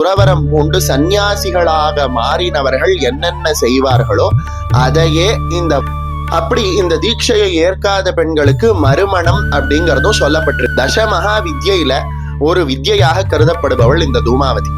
துறவரம் பூண்டு சந்நியாசிகளாக மாறினவர்கள் என்னென்ன செய்வார்களோ அதையே இந்த அப்படி இந்த தீட்சையை ஏற்காத பெண்களுக்கு மறுமணம் அப்படிங்கிறதும் சொல்லப்பட்டிருக்கு. தசமகா வித்யில ஒரு வித்யாக கருதப்படுபவள் இந்த தூமாவதி.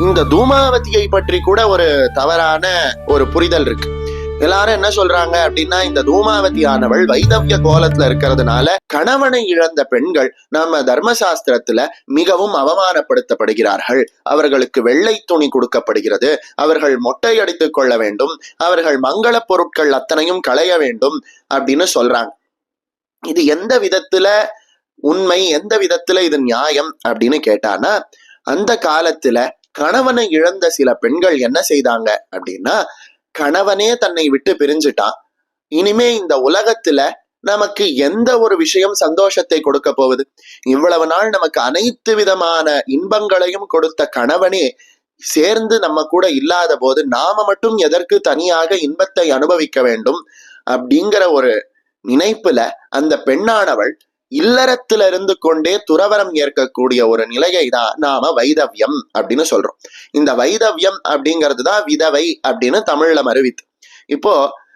இந்த தூமாவதியை பற்றி கூட ஒரு தவறான ஒரு புரிதல் இருக்கு. எல்லாரும் என்ன சொல்றாங்க அப்படின்னா இந்த தூமாவதியானவள் வைதவிய கோலத்துல இருக்கிறதுனால கணவனை இழந்த பெண்கள் நம்ம தர்மசாஸ்திரத்துல மிகவும் அவமானப்படுத்தப்படுகிறார்கள். அவர்களுக்கு வெள்ளை துணி கொடுக்கப்படுகிறது. அவர்கள் மொட்டை அடித்துக் கொள்ள வேண்டும். அவர்கள் மங்கள பொருட்கள் அத்தனையும் களைய வேண்டும் அப்படின்னு சொல்றாங்க. இது எந்த விதத்துல உண்மை? எந்த விதத்துல இது நியாயம் அப்படின்னு கேட்டானா அந்த காலத்துல கணவனை இழந்த சில பெண்கள் என்ன செய்தாங்க அப்படின்னா கணவனே தன்னை விட்டு பிரிஞ்சுட்டான் இனிமே இந்த உலகத்துல நமக்கு எந்த ஒரு விஷயம் சந்தோஷத்தை கொடுக்க போகுது? இவ்வளவு நாள் நமக்கு அனைத்து விதமான இன்பங்களையும் கொடுத்த கணவனே சேர்ந்து நம்ம கூட இல்லாத போது நாம மட்டும் எதற்கு தனியாக இன்பத்தை அனுபவிக்க வேண்டும்? அப்படிங்கிற ஒரு நினைப்புல அந்த பெண்ணானவள் இல்லறத்துல இருந்து கொண்டே துறவரம் ஏற்கக்கூடிய ஒரு நிலையை தான் நாம வைதவியம் அப்படின்னு சொல்றோம். இந்த வைதவியம் அப்படிங்கிறது தான் விதவை அப்படின்னு தமிழ்ல மறுவித்து. இப்போ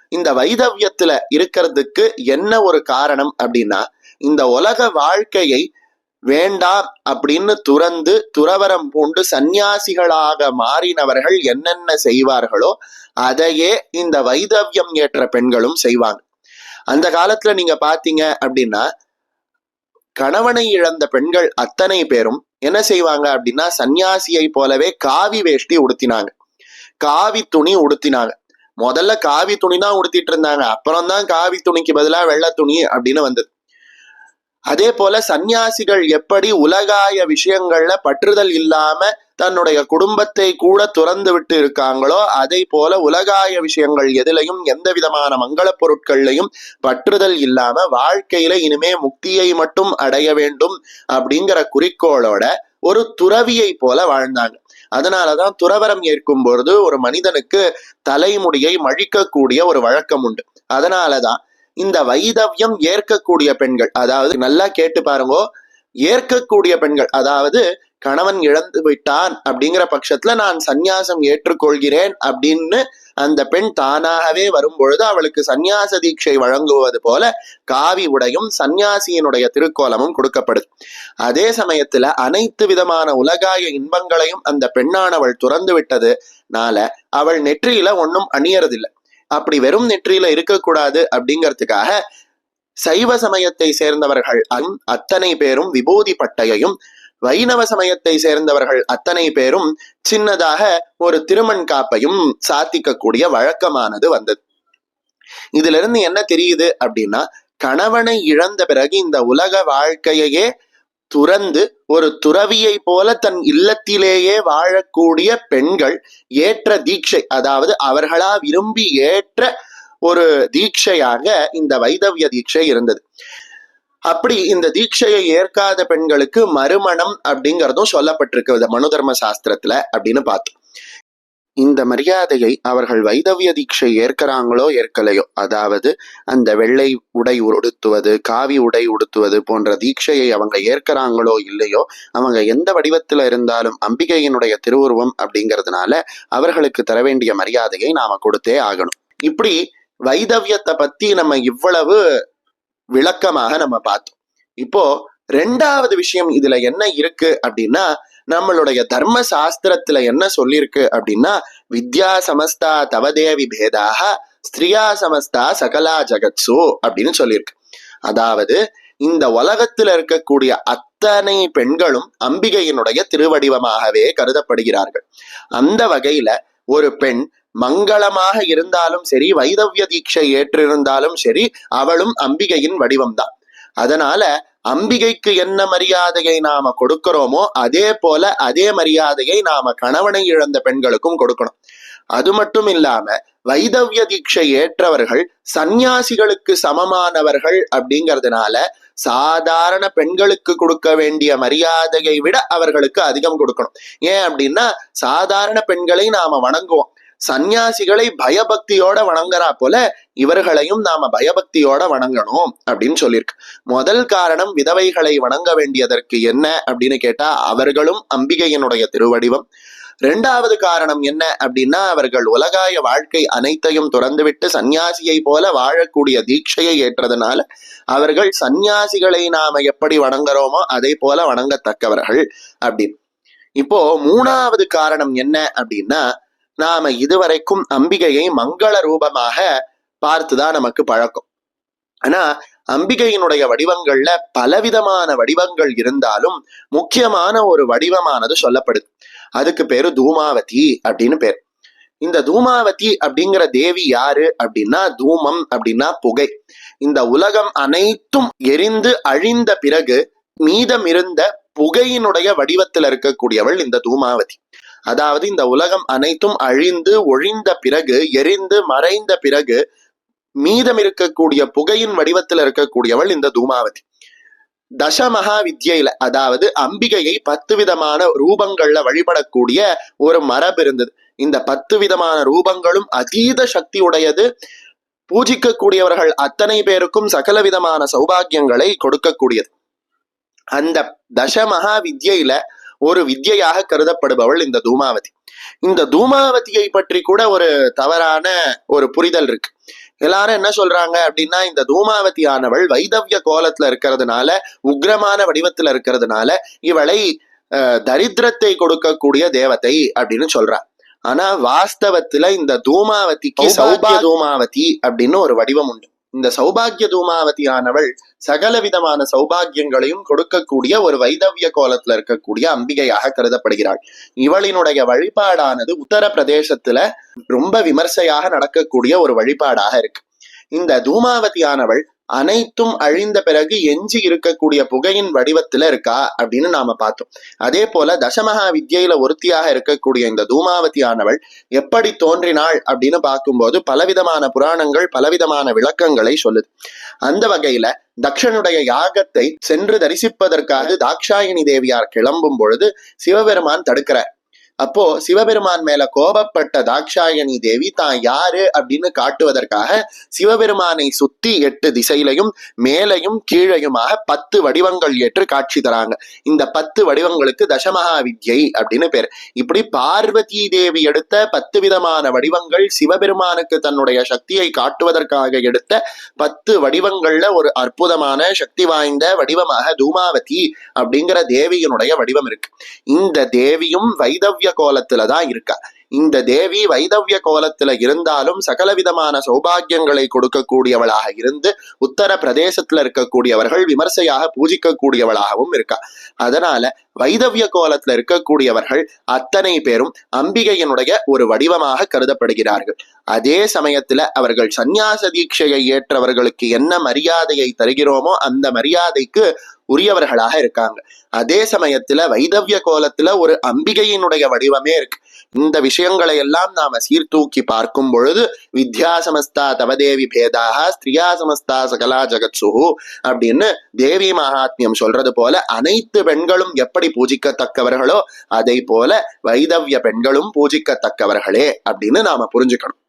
இந்த வைதவியத்துல இருக்கிறதுக்கு என்ன ஒரு காரணம் அப்படின்னா இந்த உலக வாழ்க்கையை வேண்டாம் அப்படின்னு துறந்து துறவரம் பூண்டு சந்நியாசிகளாக மாறினவர்கள் என்னென்ன செய்வார்களோ அதையே இந்த வைதவியம் ஏற்ற பெண்களும் செய்வாங்க. அந்த காலத்துல நீங்க பாத்தீங்க அப்படின்னா கணவனை இழந்த பெண்கள் அத்தனை பேரும் என்ன செய்வாங்க அப்படின்னா சன்னியாசியை போலவே காவி வேஷ்டி உடுத்தினாங்க. காவி துணி உடுத்தினாங்க. முதல்ல காவி துணி தான் உடுத்திட்டு இருந்தாங்க. அப்புறம் தான் காவி துணிக்கு பதிலா வெள்ளை துணி அப்படின்னு வந்தது. அதே போல சந்நியாசிகள் எப்படி உலகாய விஷயங்கள்ல பற்றுதல் இல்லாம தன்னுடைய குடும்பத்தை கூட துறந்து விட்டு இருக்காங்களோ அதை போல உலகாய விஷயங்கள் எதிலையும் எந்த விதமான மங்கள பொருட்கள்லையும் பற்றுதல் இல்லாம வாழ்க்கையில இனிமே முக்தியை மட்டும் அடைய வேண்டும் அப்படிங்கிற குறிக்கோளோட ஒரு துறவியை போல வாழ்ந்தாங்க. அதனாலதான் துறவரம் ஏற்கும் பொழுது ஒரு மனிதனுக்கு தலைமுடியை மழிக்கக்கூடிய ஒரு வழக்கம் உண்டு. அதனாலதான் இந்த வைதவியம் ஏற்கக்கூடிய பெண்கள். அதாவது நல்லா கேட்டு பாருங்க. ஏற்கக்கூடிய பெண்கள். அதாவது கணவன் இழந்து விட்டான் அப்படிங்கிற பட்சத்துல நான் சந்நியாசம் ஏற்றுக்கொள்கிறேன் அப்படின்னு அந்த பெண் தானாகவே வரும்பொழுது அவளுக்கு சந்நியாச தீட்சை வழங்குவது போல காவி உடையும் சந்நியாசியினுடைய திருக்கோலமும் கொடுக்கப்படுது. அதே சமயத்துல அனைத்து விதமான உலகாய இன்பங்களையும் அந்த பெண்ணானவள் துறந்து விட்டதுனால அவள் நெற்றியில ஒன்றும் அணியறதில்லை. அப்படி வெறும் நெற்றியில இருக்கக்கூடாது அப்படிங்கிறதுக்காக சைவ சமயத்தை சேர்ந்தவர்கள் அன்- அத்தனை பேரும் விபூதி பட்டையையும் வைணவ சமயத்தை சேர்ந்தவர்கள் அத்தனை பேரும் சின்னதாக ஒரு திருமண் காப்பையும் சாத்திக்கக்கூடிய வழக்கமானது வந்தது. இதுல இருந்து என்ன தெரியுது அப்படின்னா கணவனை இழந்த பிறகு இந்த உலக வாழ்க்கையையே துறந்து ஒரு துறவியை போல தன் இல்லத்திலேயே வாழக்கூடிய பெண்கள் ஏற்ற தீட்சை அதாவது அவர்களா விரும்பி ஏற்ற ஒரு தீட்சையாக இந்த வைதவிய தீட்சை இருந்தது. அப்படி இந்த தீட்சையை ஏற்காத பெண்களுக்கு மறுமணம் அப்படிங்கிறதும் சொல்லப்பட்டிருக்கு மனு தர்ம சாஸ்திரத்துல அப்படின்னு பார்த்தோம். இந்த மரியாதையை அவர்கள் வைதவிய தீட்சை ஏற்கிறாங்களோ ஏற்கலையோ அதாவது அந்த வெள்ளை உடை உடுத்துவது காவி உடை உடுத்துவது போன்ற தீட்சையை அவங்க ஏற்கிறாங்களோ இல்லையோ அவங்க எந்த வடிவத்துல இருந்தாலும் அம்பிகையினுடைய திருவுருவம் அப்படிங்கிறதுனால அவர்களுக்கு தர வேண்டிய மரியாதையை நாம கொடுத்தே ஆகணும். இப்படி வைதவியத்தை பத்தி நம்ம இவ்வளவு விளக்கமாக நம்ம பார்த்தோம். இப்போ ரெண்டாவது விஷயம் இதுல என்ன இருக்கு அப்படின்னா நம்மளுடைய தர்ம சாஸ்திரத்துல என்ன சொல்லியிருக்கு அப்படின்னா வித்யா சமஸ்தா தவதேவி பேதாக ஸ்திரியா சமஸ்தா சகலா ஜகத்சு அப்படின்னு சொல்லியிருக்கு அதாவது இந்த உலகத்துல இருக்கக்கூடிய அத்தனை பெண்களும் அம்பிகையினுடைய திருவடிவமாகவே கருதப்படுகிறார்கள். அந்த வகையில ஒரு பெண் மங்களமாக இருந்தாலும் சரி வைதவ்ய தீட்சை ஏற்றிருந்தாலும் சரி அவளும் அம்பிகையின் வடிவம்தான். அதனால அம்பிகைக்கு என்ன மரியாதையை நாம கொடுக்கிறோமோ அதே போல அதே மரியாதையை நாம கணவனை இழந்த பெண்களுக்கும் கொடுக்கணும். அது மட்டும் இல்லாம வைதவிய தீட்சை ஏற்றவர்கள் சந்நியாசிகளுக்கு சமமானவர்கள் அப்படிங்கிறதுனால சாதாரண பெண்களுக்கு கொடுக்க வேண்டிய மரியாதையை விட அவர்களுக்கு அதிகம் கொடுக்கணும். ஏன் அப்படின்னா சாதாரண பெண்களை நாம வணங்குவோம். சந்நியாசிகளை பயபக்தியோட வணங்குறா போல இவர்களையும் நாம பயபக்தியோட வணங்கணும் அப்படின்னு சொல்லியிருக்கு. முதல் காரணம் விதவைகளை வணங்க வேண்டியதற்கு என்ன அப்படின்னு கேட்டா அவர்களும் அம்பிகையினுடைய திருவடிவம். இரண்டாவது காரணம் என்ன அப்படின்னா அவர்கள் உலகாய வாழ்க்கை அனைத்தையும் துறந்துவிட்டு சந்நியாசியை போல வாழக்கூடிய தீட்சையை ஏற்றதுனால அவர்கள் சந்நியாசிகளை நாம எப்படி வணங்குறோமோ அதே போல வணங்கத்தக்கவர்கள் அப்படின்னு. இப்போ மூணாவது காரணம் என்ன அப்படின்னா நாம இதுவரைக்கும் அம்பிகையை மங்கள ரூபமாக பார்த்துதான் நமக்கு பழக்கம். ஆனா அம்பிகையினுடைய வடிவங்கள்ல பலவிதமான வடிவங்கள் இருந்தாலும் முக்கியமான ஒரு வடிவமானது சொல்லப்படுது. அதுக்கு பேரு தூமாவதி அப்படின்னு பேர். இந்த தூமாவதி அப்படிங்கிற தேவி யாரு அப்படின்னா தூமம் அப்படின்னா புகை. இந்த உலகம் அனைத்தும் எரிந்து அழிந்த பிறகு மீதம் இருந்த புகையினுடைய வடிவத்தில் இருக்கக்கூடியவள் இந்த தூமாவதி. அதாவது இந்த உலகம் அனைத்தும் அழிந்து ஒழிந்த பிறகு எரிந்து மறைந்த பிறகு மீதம் இருக்கக்கூடிய புகையின் வடிவத்தில் இருக்கக்கூடியவள் இந்த தூமாவதி. தசமகா வித்யில அதாவது அம்பிகையை பத்து விதமான ரூபங்கள்ல வழிபடக்கூடிய ஒரு மரபு இருந்தது. இந்த பத்து விதமான ரூபங்களும் அதீத சக்தி உடையது பூஜிக்கக்கூடியவர்கள் அத்தனை பேருக்கும் சகல விதமான சௌபாகியங்களை கொடுக்கக்கூடியது. அந்த தசமகா வித்யில ஒரு வித்யையாக கருதப்படுபவள் இந்த தூமாவதி. இந்த தூமாவதியை பற்றி கூட ஒரு தவறான ஒரு புரிதல் இருக்கு. எல்லாரும் என்ன சொல்றாங்க அப்படின்னா இந்த தூமாவதி ஆனவள் வைதவ்ய கோலத்துல இருக்கிறதுனால உக்ரமான வடிவத்துல இருக்கிறதுனால இவளை தரித்திரத்தை கொடுக்கக்கூடிய தேவதை அப்படின்னு சொல்றா. ஆனா வாஸ்தவத்துல இந்த தூமாவதிக்கு சௌபாகிய தூமாவதி அப்படின்னு ஒரு வடிவம் உண்டு. இந்த சௌபாகிய தூமாவதி ஆனவள் சகல விதமான சௌபாகியங்களையும் கொடுக்கக்கூடிய ஒரு வைதவிய கோலத்துல இருக்கக்கூடிய அம்பிகையாக கருதப்படுகிறாள். இவளினுடைய வழிபாடானது உத்தரப்பிரதேசத்துல ரொம்ப விமர்சையாக நடக்கக்கூடிய ஒரு வழிபாடாக இருக்கு. இந்த தூமாவதியானவள் அனைத்தும் அழிந்த பிறகு எஞ்சி இருக்கக்கூடிய புகையின் வடிவத்துல இருக்கா அப்படின்னு நாம பார்த்தோம். அதே போல தசமகா வித்யில ஒருத்தியாக இருக்கக்கூடிய இந்த தூமாவதியானவள் எப்படி தோன்றினாள் அப்படின்னு பார்க்கும்போது பலவிதமான புராணங்கள் பலவிதமான விளக்கங்களை சொல்லுது. அந்த வகையில தக்ஷனுடைய யாகத்தை சென்று தரிசிப்பதற்காக தாக்ஷாயினி தேவியார் கிளம்பும் பொழுது சிவபெருமான் தடுக்கிறார். அப்போ சிவபெருமான் மேல கோபப்பட்ட தாக்ஷாயணி தேவி தான் யாரு? அப்படின்னு காட்டுவதற்காக சிவபெருமானை சுத்தி எட்டு திசையிலையும் மேலையும் கீழையுமாக பத்து வடிவங்கள் ஏற்று காட்சி தராங்க. இந்த பத்து வடிவங்களுக்கு தசமகா வித்யை அப்படின்னு பேர். இப்படி பார்வதி தேவி எடுத்த பத்து விதமான வடிவங்கள் சிவபெருமானுக்கு தன்னுடைய சக்தியை காட்டுவதற்காக எடுத்த பத்து வடிவங்கள்ல ஒரு அற்புதமான சக்தி வாய்ந்த வடிவமாக தூமாவதி அப்படிங்கிற தேவியினுடைய வடிவம் இருக்கு. இந்த தேவியும் வைதவிய கோலத்துல தான் இருக்கா. இந்த தேவி வைதவ்ய கோலத்துல இருந்தாலும் சகல விதமான சௌபாகியங்களை கொடுக்கக்கூடியவளாக இருந்து உத்தர பிரதேசத்துல இருக்கக்கூடியவர்கள் விமர்சையாக பூஜிக்கக்கூடியவளாகவும் இருக்கா. அதனால வைதவ்ய கோலத்துல இருக்கக்கூடியவர்கள் அத்தனை பேரும் அம்பிகையினுடைய ஒரு வடிவமாக கருதப்படுகிறார்கள். அதே சமயத்துல அவர்கள் சந்நியாச தீட்சையை ஏற்றவர்களுக்கு என்ன மரியாதையை தருகிறோமோ அந்த மரியாதைக்கு உரியவர்களாக இருக்காங்க. அதே சமயத்துல வைதவ்ய கோலத்துல ஒரு அம்பிகையினுடைய வடிவமே இருக்கு. இந்த விஷயங்களை எல்லாம் நாம சீர்தூக்கி பார்க்கும் பொழுது வித்யா சமஸ்தா தவதேவி பேதாக ஸ்திரியா சமஸ்தா சகலா ஜகத்சுஹு அப்படின்னு தேவி மகாத்மியம் சொல்றது போல அனைத்து பெண்களும் எப்படி பூஜிக்கத்தக்கவர்களோ அதை போல வைதவிய பெண்களும் பூஜிக்கத்தக்கவர்களே அப்படின்னு நாம புரிஞ்சுக்கணும்.